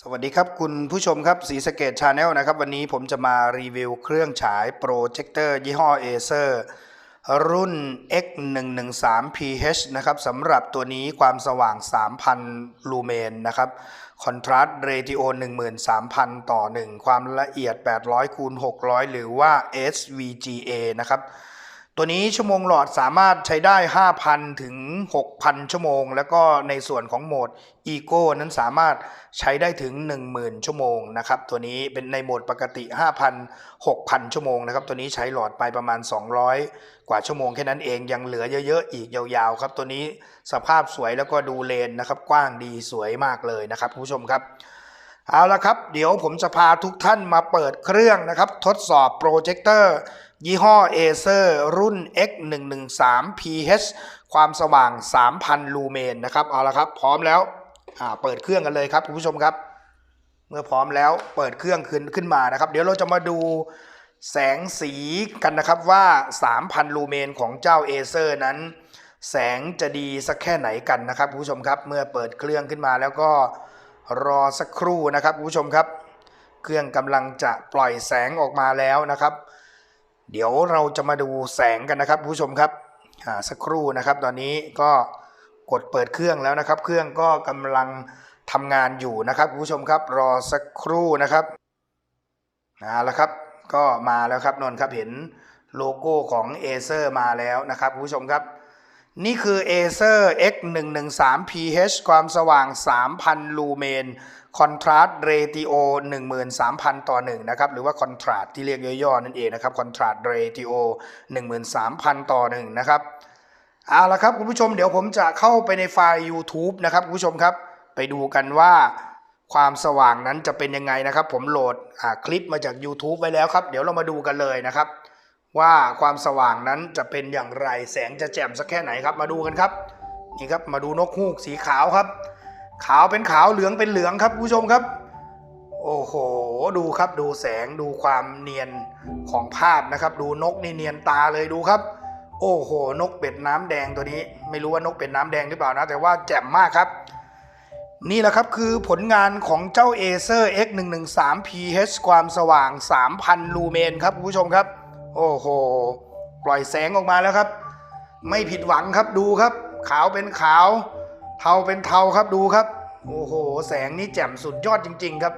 สวัสดีครับ คุณผู้ชมครับสีสเกตชาแนลนะครับ วันนี้ผมจะมารีวิวเครื่องฉายโปรเจคเตอร์ยี่ห้อ Acer รุ่น X113PH นะครับสำหรับตัวนี้ความสว่าง 3,000 ลูเมนนะครับคอนทราสต์เรติโอ13,000 ต่อ 1 ความละเอียด 800 คูณ 600 หรือว่า SVGA นะครับ ตัวนี้ชั่วโมงหลอดสามารถใช้ได้ 5,000 ถึง 6,000 ชั่วโมง แล้วก็ในส่วนของโหมด Eco นั้นสามารถใช้ได้ถึง 10,000 ชั่วโมงนะครับตัวนี้เป็นในโหมดปกติ 5,000 6,000 ชั่วโมงนะครับตัวนี้ใช้หลอดไปประมาณ 200 กว่าชั่วโมงแค่นั้นเองยังเหลือเยอะๆ อีกยาวๆครับตัวนี้สภาพสวยแล้วก็ดูเลนนะครับกว้างดีสวยมากเลยนะครับผู้ชมครับเอาละครับ เดี๋ยวผมจะพาทุกท่านมาเปิดเครื่องนะครับ ทดสอบโปรเจคเตอร์ ยี่ห้อ Acer รุ่น X113PH ความสว่าง 3,000 ลูเมนนะครับ เอาละครับ พร้อมแล้วเปิดเครื่องกันเลยครับคุณผู้ชมครับ เมื่อพร้อมแล้วเปิดเครื่องขึ้นขึ้นมานะครับ เดี๋ยวเราจะมาดูแสงสีกันนะครับว่า 3,000 ลูเมนของเจ้า Acer นั้น แสงจะดีสักแค่ไหนกันนะครับคุณผู้ชมครับ เมื่อเปิดเครื่องขึ้นมาแล้วก็รอสักครู่นะครับคุณผู้ชมครับ เครื่องกำลังจะปล่อยแสงออกมาแล้วนะครับ เดี๋ยวเราจะมาดูแสงกันนะครับผู้ชมครับสักครู่นะครับ ตอนนี้ก็กดเปิดเครื่องแล้วนะครับ เครื่องก็กำลังทำงานอยู่นะครับผู้ชมครับ รอสักครู่นะครับเอาละครับ ก็มาแล้วครับนนครับเห็นโลโก้ของเอเซอร์มาแล้วนะครับผู้ชมครับ นี่คือ Acer X113PH ความสว่าง 3,000 ลูเมน คอนทราสต์เรติโอ13,000 ต่อ 1 นะครับ หรือว่าคอนทราสต์ที่เรียกย่อๆนั่นเองนะครับ คอนทราสต์เรติโอ13,000 ต่อ 1 นะครับ เอาละครับคุณผู้ชมเดี๋ยวผมจะเข้าไปในไฟล์ YouTube นะครับคุณผู้ชมครับ ไปดูกันว่าความสว่างนั้นจะเป็นยังไงนะครับ ผมโหลดคลิปมาจาก YouTube ไว้แล้วครับ เดี๋ยวเรามาดูกันเลยนะครับ ว่าความสว่างนั้นจะเป็นอย่างไรแสงจะแจ่มสักแค่ไหนครับ มาดูกันครับ นี่ครับมาดูนกฮูกสีขาวครับ ขาวเป็นขาวเหลืองเป็นเหลืองครับผู้ชมครับ โอ้โหดูครับดูแสงดูความเนียนของภาพนะครับ ดูนกนี่เนียนตาเลยดูครับ โอ้โห นกเป็ดน้ำแดงตัวนี้ ไม่รู้ว่านกเป็ดน้ำแดงหรือเปล่านะ แต่ว่าแจ่มมากครับ นี่แหละครับคือผลงานของเจ้า Acer X113PH ความสว่าง 3,000 ลูเมนครับผู้ชมครับ โอ้โห ปล่อยแสงออกมาแล้วครับ ไม่ผิดหวังครับดูครับ ขาวเป็นขาว เทาเป็นเทาครับดูครับ โอ้โห แสงนี่แจ่มสุดยอดจริง ๆ ครับ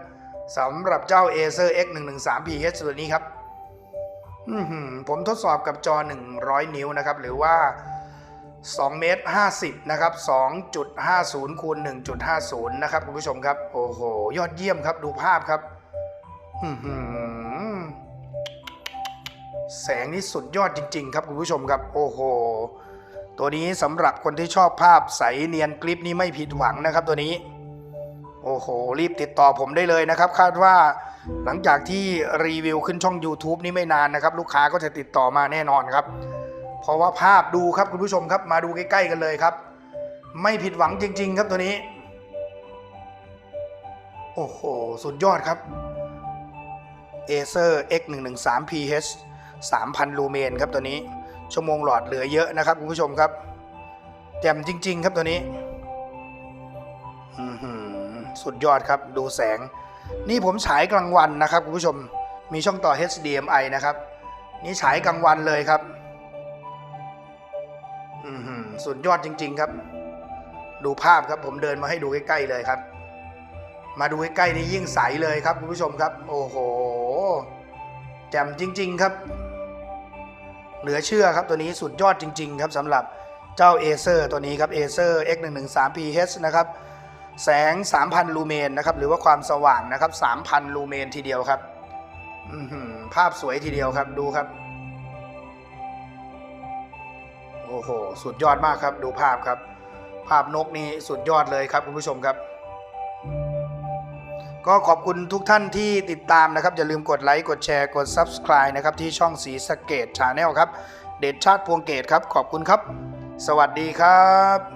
สำหรับเจ้า Acer X113PH ตัวนี้ครับผมทดสอบกับจอ 100 นิ้วนะครับ หรือว่า2เมตร50 นะครับ 2.50คูณ1.50 นะครับ คุณผู้ชมครับ โอ้โห ยอดเยี่ยมครับ ดูภาพครับ อื แสงนี่สุดยอดจริง ๆ ครับคุณผู้ชมครับโอ้โห ตัวนี้สำหรับคนที่ชอบภาพใสเนียนคลิปนี้ไม่ผิดหวังนะครับตัวนี้ โอ้โห รีบติดต่อผมได้เลยนะครับ คาดว่าหลังจากที่รีวิวขึ้นช่อง YouTube นี่ไม่นานนะครับ ลูกค้าก็จะติดต่อมาแน่นอนครับ เพราะว่าภาพดูครับคุณผู้ชมครับมาดูใกล้ ๆ กันเลยครับ ไม่ผิดหวังจริง ๆ ครับตัวนี้ โอ้โห สุดยอดครับ Acer X113PH 3,000 ลูเมนครับตัวนี้ ชั่วโมงหลอดเหลือเยอะนะครับคุณผู้ชมครับแจ่มจริง ๆ ครับตัวนี้สุดยอดครับดูแสง นี่ผมฉายกลางวันนะครับคุณผู้ชมมีช่องต่อ HDMI นะครับ นี่ฉายกลางวันเลยครับสุดยอดจริง ๆ ครับ ดูภาพครับผมเดินมาให้ดูใกล้ๆเลยครับ มาดูใกล้ๆนี่ยิ่งใสเลยครับคุณผู้ชมครับ โอ้โหแจ่มจริง ๆ ครับ เหลือเชื่อครับตัวนี้สุดยอดจริง ๆ ครับสำหรับเจ้า Acer ตัวนี้ครับ Acer X113PH นะครับแสง 3,000 ลูเมนนะครับหรือว่าความสว่างนะครับ 3,000 ลูเมนทีเดียวครับภาพสวยทีเดียวครับดูครับโอ้โหสุดยอดมากครับดูภาพครับ ภาพนกนี่สุดยอดเลยครับคุณผู้ชมครับ ก็ขอบคุณทุกท่านที่ติดตามนะครับ อย่าลืมกดไลค์กดแชร์กด Subscribe นะครับ ที่ช่องสีสะเกตชาแนลครับ เดชชาติพวงเกตครับ ขอบคุณครับ สวัสดีครับ